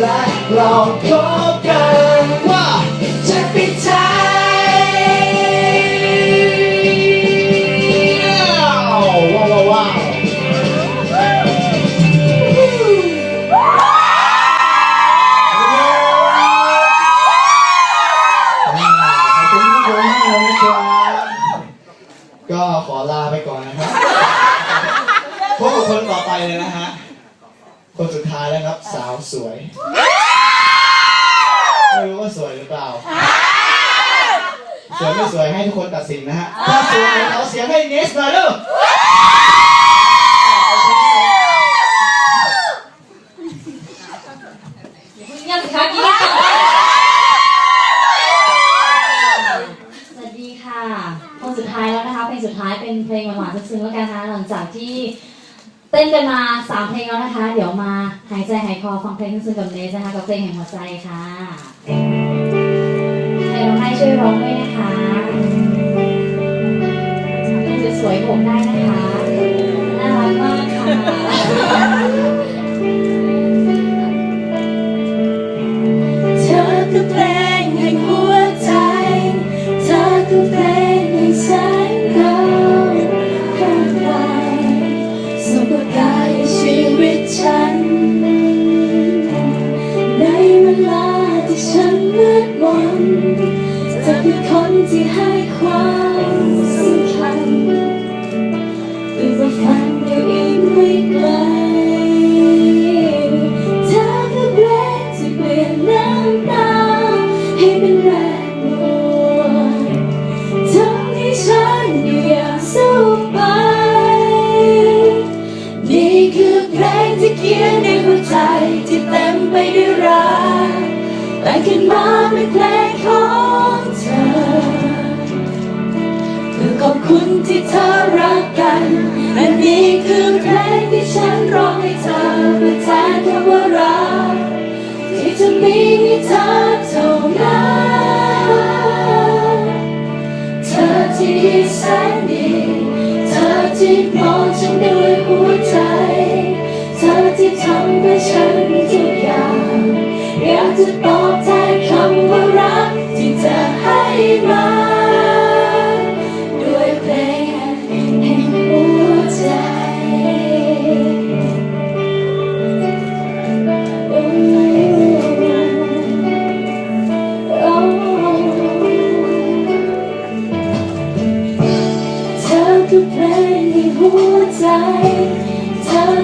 และเราพบกันว่าจะปิดใจว้าวว้าวว้าวขอบคุณทุกคนมากครับก็ขอลาไปก่อนนะครับพบกับคนต่อไปเลยนะฮะคนสุดท้าย แล้วครับ สาวสวย ไม่รู้ว่าสวยหรือเปล่า สวยไม่สวยให้ทุกคนตัดสินนะฮะ ถ้าสวยขอเสียงให้เนสหน่อยเร็วเงียบสิคะกี้สวัสดีค่ะคนสุดท้ายแล้วนะคะเพลงสุดท้ายเป็นเพลงหวานๆซึ้งๆแล้วกันนะหลังจากที่ เต้นกันมาสามเพลงแล้วนะคะ เดี๋ยวมาหายใจหายคอฟังเพลงซึ้งกับเนสนะคะกับเพลงแห่งหัวใจค่ะให้น้องให้ช่วยร้องด้วยนะคะสวยๆผมได้นะคะ ที่ให้ความสำคัญหรือว่าฝันอยู่อีกไม่ไกลเธอคือเพลงที่เปลี่ยนน้ำตาให้เป็นแรงบวกทำให้ฉันอยู่อย่างสู้ไปนี่คือเพลงที่เขียนในหัวใจที่เต็มไปด้วยรักแต่งขึ้นมาเป็นเพลง มีให้เธอเท่านั้นเธอที่แสนดีเธอที่มองฉันด้วยหัวใจ เธอที่ทำให้ฉันทุกอย่างอยากจะไป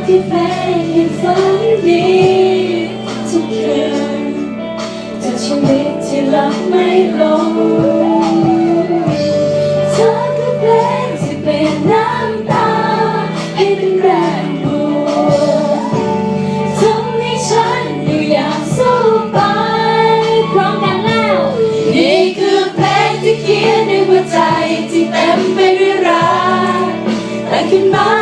เธอคือเพลงแห่งฝันดีทุกคืนจากชีวิตที่หลับไม่ลงเธอคือเพลงที่เปลี่ยนน้ำตาให้เป็นแรงบวกทำให้ฉันอยู่อยางสู้ไปพร้อมกันแล้ว นี่คือเพลงที่เขียนในหัวใจที่เต็มไปด้วยรักแต่งขึ้นมา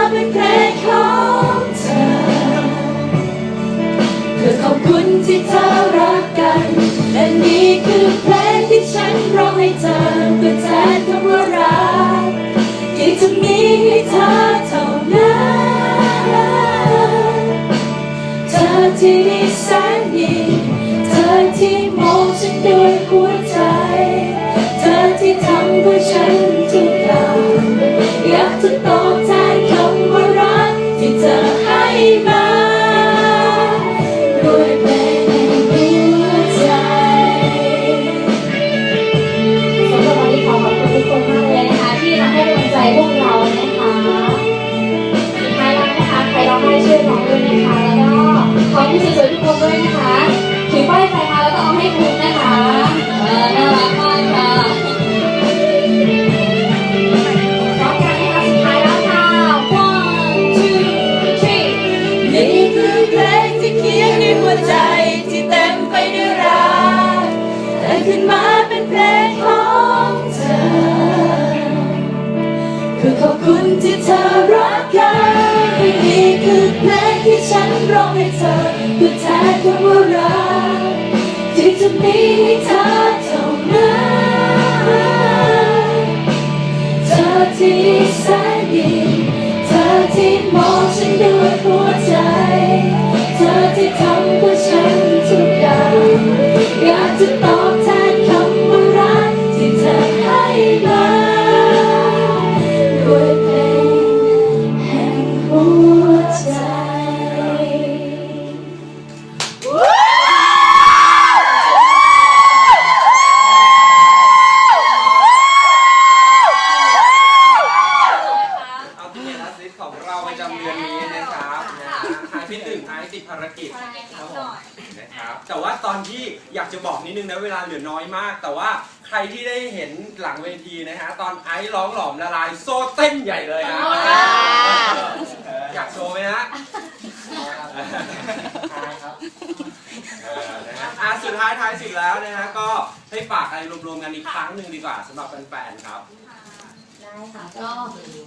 นี่ คือขอบคุณที่เธอรักกันนี่คือเพลงที่ฉันร้องให้เธอเพื่อแทนคำว่ารักที่จะมีให้เธอเท่านั้นเธอที่แสนดีเธอที่มองายติดภารกิจครับผม นะครับแต่ว่าตอนที่อยากจะบอกนิดนึงนะเวลาเหลือน้อยมาก แต่ว่าใครที่ได้เห็นหลังเวทีนะฮะตอนไอซ์ร้องหลอมละลายโซ่เต้นใหญ่เลยฮะอยากโชว์ไหมฮะครับ เออนะฮะอะสุดท้ายท้ายสุดแล้วนะฮะก็ให้ฝากอะไรรวมๆกันอีกครั้งหนึ่งดีกว่าสำหรับแฟนๆครับ ได้ค่ะ ก็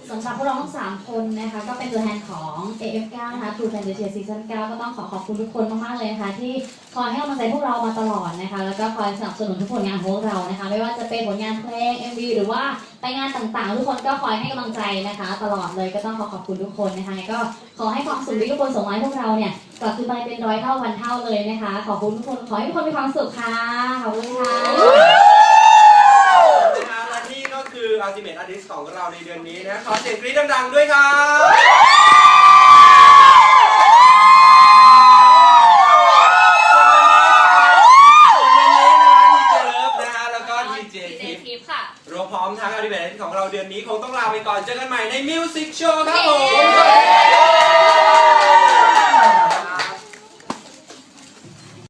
สำหรับพวกเราทั้งสามคนนะคะ ก็เป็นตัวแทนของ AF9 นะคะ True Fan The Cheer Season 9 ก็ต้องขอขอบคุณทุกคนมาก ๆ เลยนะคะ ที่คอยให้กำลังใจพวกเรามาตลอดนะคะ แล้วก็คอยสนับสนุนทุกผลงานของพวกเรานะคะ ไม่ว่าจะเป็นผลงานเพลง MV หรือว่าไปงานต่างๆ ทุกคนก็คอยให้กำลังใจนะคะ ตลอดเลยก็ต้องขอขอบคุณทุกคนนะคะ ก็ขอให้ความสุขที่ทุกคนส่งมาให้พวกเราเนี่ยกลับคืนไปเป็นร้อยเท่าพันเท่าเลยนะคะ ขอบคุณทุกคนขอให้ทุกคนมีความสุขค่ะขอบคุณค่ะ ก็คือ Ultimate Artist ของเราในเดือนนี้นะขอเสียงกรี๊ดดังๆด้วยครับส่วนวันนี้นะดีเจเลิฟนะฮะแล้วก็ดีเจทิปทิปค่ะ รวมพร้อมทั้ง Ultimate Artist ของเราเดือนนี้คงต้องลาไปก่อนเจอกันใหม่ใน Music Show ครับผมเย้